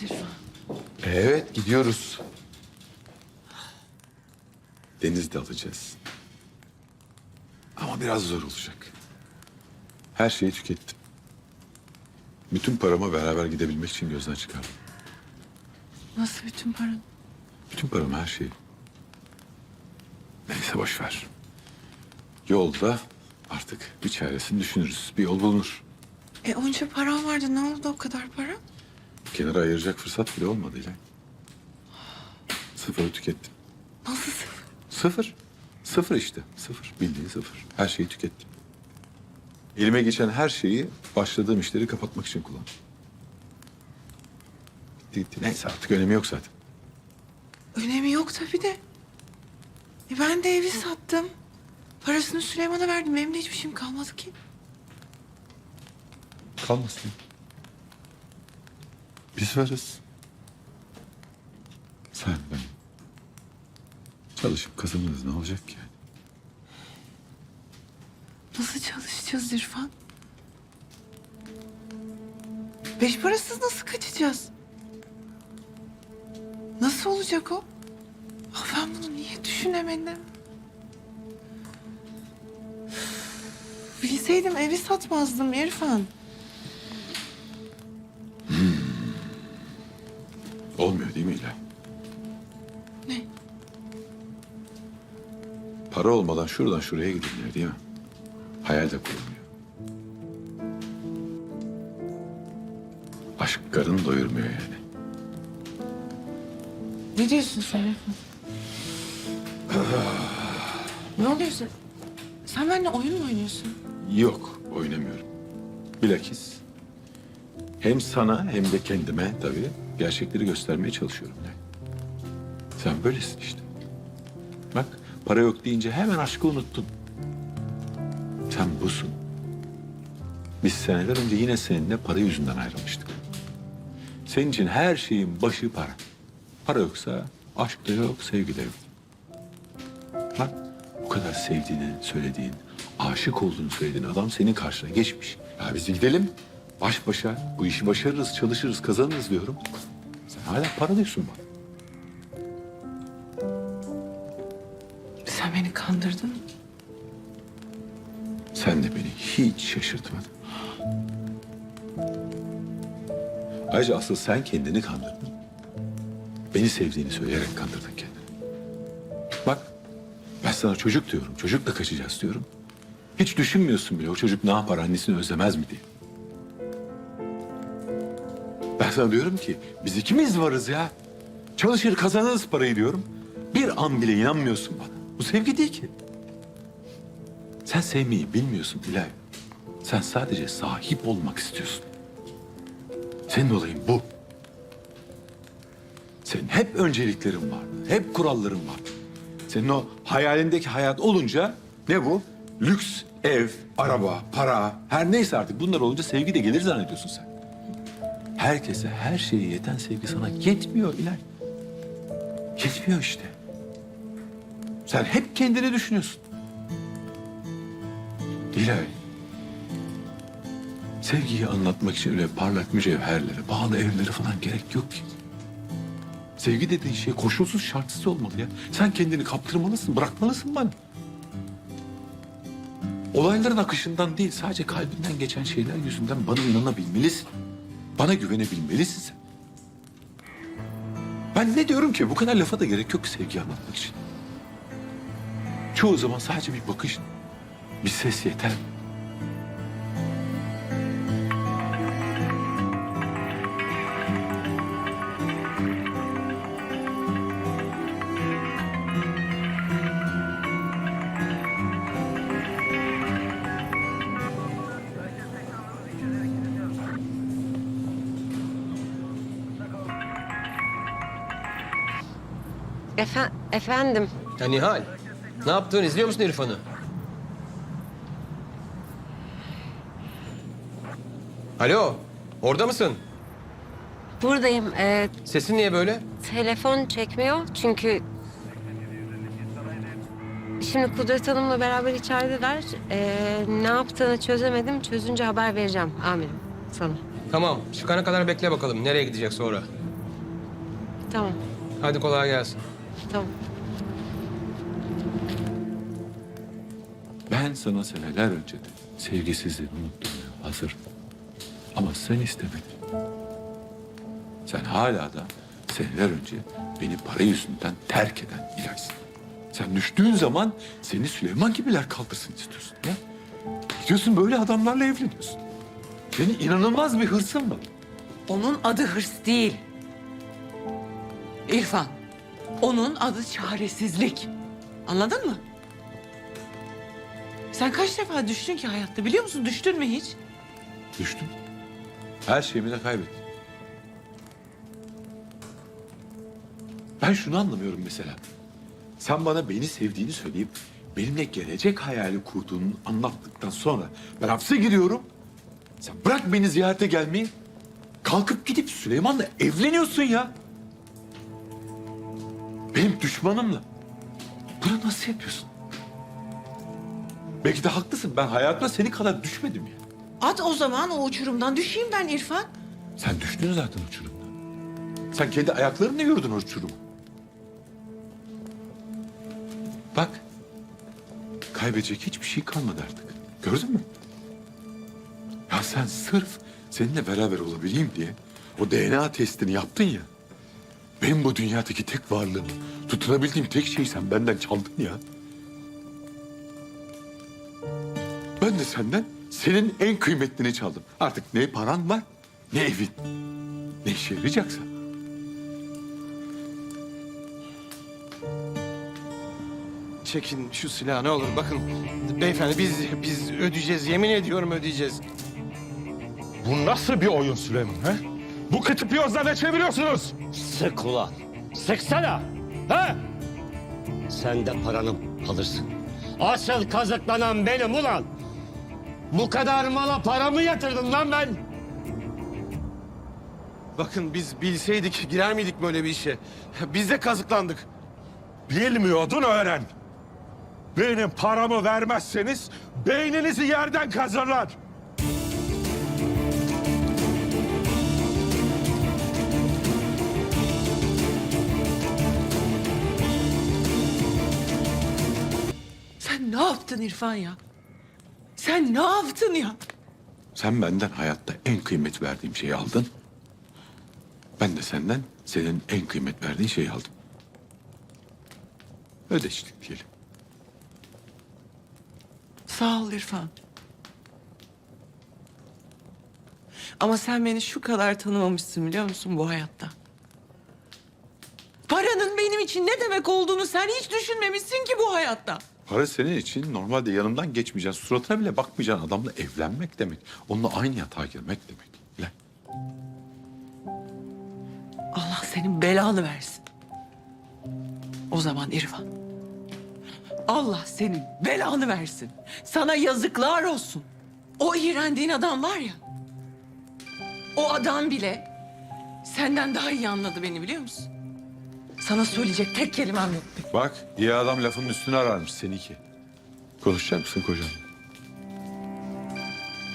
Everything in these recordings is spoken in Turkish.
gidiyoruz İrfan. Evet gidiyoruz. Denizde alacağız. Ama biraz zor olacak. Her şeyi tükettim. Bütün paramı beraber gidebilmek için gözden çıkardım. Nasıl bütün paran? Bütün paramı her şeyi. Neyse boş ver. Yolda artık bir çaresini düşünürüz. Bir yol bulunur. E onca param vardı. Ne oldu o kadar para? Kenara ayıracak fırsat bile olmadı ile. Sıfırı tükettim. Nasıl sıfır? Sıfır. Sıfır işte. Sıfır. Bildiğin sıfır. Her şeyi tükettim. Elime geçen her şeyi başladığım işleri kapatmak için kullandım. Bitti gitti. Neyse artık önemi yok zaten. Önemi yok tabii de. E ben de evi sattım. Parasını Süleyman'a verdim. Benim de hiçbir şeyim kalmadı ki. Kalmasın. Biz varız. Sen ben. Çalışıp kazanırız ne olacak ki? Nasıl çalışacağız İrfan? Beş parasız nasıl kaçacağız? Nasıl olacak o? Ah ben bunu niye düşünemedim? Bilseydim evi satmazdım İrfan. Olmuyor değil mi İlay? Ne? Para olmadan şuradan şuraya gidilmiyor değil mi? Hayal de kurulmuyor. Aşk karın doyurmuyor yani. Ne diyorsun sen ne oluyor sen? Sen benimle oyun mu oynuyorsun? Yok, oynamıyorum. Bilakis hem sana hem de kendime tabii gerçekleri göstermeye çalışıyorum. Sen böylesin işte. Bak para yok deyince hemen aşkı unuttun. Sen busun. Biz seneler önce yine seninle para yüzünden ayrılmıştık. Senin için her şeyin başı para. Para yoksa aşk da yok, sevgi de yok. Bak bu kadar sevdiğini söylediğin, aşık olduğunu söylediğin adam senin karşına geçmiş. Ya biz de gidelim baş başa bu işi başarırız, çalışırız, kazanırız diyorum. Sen hala para diyorsun bana. Sen beni kandırdın? Sen de beni hiç şaşırtmadın. Ayrıca asıl sen kendini kandırdın. Beni sevdiğini söyleyerek kandırdın kendini. Bak ben sana çocuk diyorum, çocukla kaçacağız diyorum. Hiç düşünmüyorsun bile o çocuk ne yapar annesini özlemez mi diye. Sana diyorum ki biz ikimiz varız ya. Çalışır kazanırız parayı diyorum. Bir an bile inanmıyorsun bana. Bu sevgi değil ki. Sen sevmeyi bilmiyorsun İlay. Sen sadece sahip olmak istiyorsun. Senin olayın bu. Senin hep önceliklerin vardı. Hep kuralların vardı. Senin o hayalindeki hayat olunca ne bu? Lüks, ev, araba, para, her neyse artık bunlar olunca sevgi de gelir zannediyorsun sen. Herkese her şeye yeten sevgi sana yetmiyor İlay. Yetmiyor işte. Sen hep kendini düşünüyorsun. İlay. Sevgiyi anlatmak için öyle parlak mücevherlere, pahalı evlere falan gerek yok ki. Sevgi dediğin şey koşulsuz şartsız olmalı ya. Sen kendini kaptırmalısın, bırakmalısın bana. Olayların akışından değil, sadece kalbinden geçen şeyler yüzünden bana inanabilmelisin. Bana güvenebilmelisin sen. Ben ne diyorum ki? Bu kadar lafa da gerek yok sevgi anlatmak için. Çoğu zaman sadece bir bakış, bir ses yeter. Efe- efendim. Ya Nihal, ne yaptın? İzliyor musun İrfan'ı? Alo, orada mısın? Buradayım. Ee, Sesin niye böyle? telefon çekmiyor çünkü... Şimdi Kudret Hanım'la beraber içerideler. Ee, ne yaptığını çözemedim. Çözünce haber vereceğim amirim sana. Tamam, çıkana kadar bekle bakalım. Nereye gidecek sonra? Tamam. Hadi kolay gelsin. Tamam. Ben sana seneler önce de sevgisizliğini unutturmaya hazırım. Ama sen istemedin. Sen hala da seneler önce beni para yüzünden terk eden ilaçsın. Sen düştüğün zaman seni Süleyman gibiler kaldırsın istiyorsun ya. Gidiyorsun böyle adamlarla evleniyorsun. Senin inanılmaz bir hırsın var. Onun adı hırs değil. İrfan. Onun adı çaresizlik. Anladın mı? Sen kaç defa düştün ki hayatta biliyor musun? Düştün mü hiç? Düştüm. Her şeyimi de kaybettim. Ben şunu anlamıyorum mesela. Sen bana beni sevdiğini söyleyip benimle gelecek hayali kurduğunu anlattıktan sonra ben hapse giriyorum. Sen bırak beni ziyarete gelmeyi. Kalkıp gidip Süleyman'la evleniyorsun ya. Düşmanımla. Bunu nasıl yapıyorsun? Belki de haklısın. Ben hayatımda seni kadar düşmedim ya. At o zaman o uçurumdan düşeyim ben İrfan. Sen düştün zaten uçurumdan. Sen kendi ayaklarınla yürüdün o uçurumu. Bak. Kaybedecek hiçbir şey kalmadı artık. Gördün mü? Ya sen sırf seninle beraber olabileyim diye o DNA testini yaptın ya. Benim bu dünyadaki tek varlığım, tutunabildiğim tek şeyi sen benden çaldın ya. Ben de senden senin en kıymetlini çaldım. Artık ne paran var, ne evin, ne işe yarayacaksa. Çekin şu silahı ne olur. Bakın beyefendi biz biz ödeyeceğiz. Yemin ediyorum ödeyeceğiz. Bu nasıl bir oyun Süleyman? He? Bu kıtı piyozla ne çeviriyorsunuz? Sık ulan. Sıksana. Ha? Sen de paranı alırsın. Asıl kazıklanan benim ulan. Bu kadar mala para mı yatırdım lan ben? Bakın biz bilseydik girer miydik böyle bir işe? Biz de kazıklandık. Bilmiyordun öğren. Benim paramı vermezseniz beyninizi yerden kazırlar. Ne yaptın İrfan ya? Sen ne yaptın ya? Sen benden hayatta en kıymet verdiğim şeyi aldın. Ben de senden senin en kıymet verdiğin şeyi aldım. Ödeştik diyelim. Sağ ol İrfan. Ama sen beni şu kadar tanımamışsın biliyor musun bu hayatta? Paranın benim için ne demek olduğunu sen hiç düşünmemişsin ki bu hayatta. Para senin için normalde yanından geçmeyeceksin, suratına bile bakmayacaksın adamla evlenmek demek. Onunla aynı yatağa girmek demek. Lan. Allah senin belanı versin. O zaman İrfan. Allah senin belanı versin. Sana yazıklar olsun. O iğrendiğin adam var ya. O adam bile senden daha iyi anladı beni biliyor musun? Sana söyleyecek tek kelimem yok. Bak iyi adam lafının üstüne ararmış seninki. Konuşacak mısın kocan?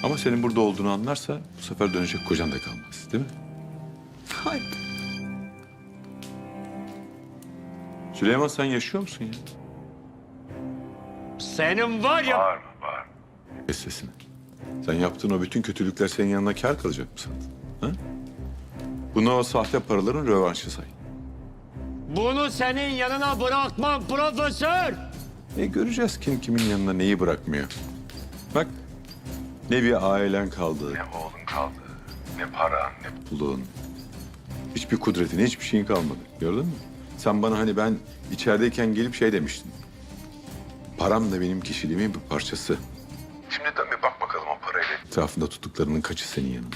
Ama senin burada olduğunu anlarsa bu sefer dönecek kocan da kalmaz değil mi? Hayır. Süleyman sen yaşıyor musun ya? Senin var ya... Kes sesini. Sen yaptığın o bütün kötülükler senin yanına kar kalacak mı sandın? Ha? Bunu o sahte paraların rövanşı say. Bunu senin yanına bırakmam profesör. E göreceğiz kim kimin yanına neyi bırakmıyor. Bak ne bir ailen kaldı. Ne oğlun kaldı. Ne paran, ne mutluluğun. Hiçbir kudretin, hiçbir şeyin kalmadı. Gördün mü? Sen bana hani ben içerideyken gelip şey demiştin. Param da benim kişiliğimin bir parçası. Şimdi dön bir bak bakalım o parayla. Etrafında tuttuklarının kaçı senin yanında.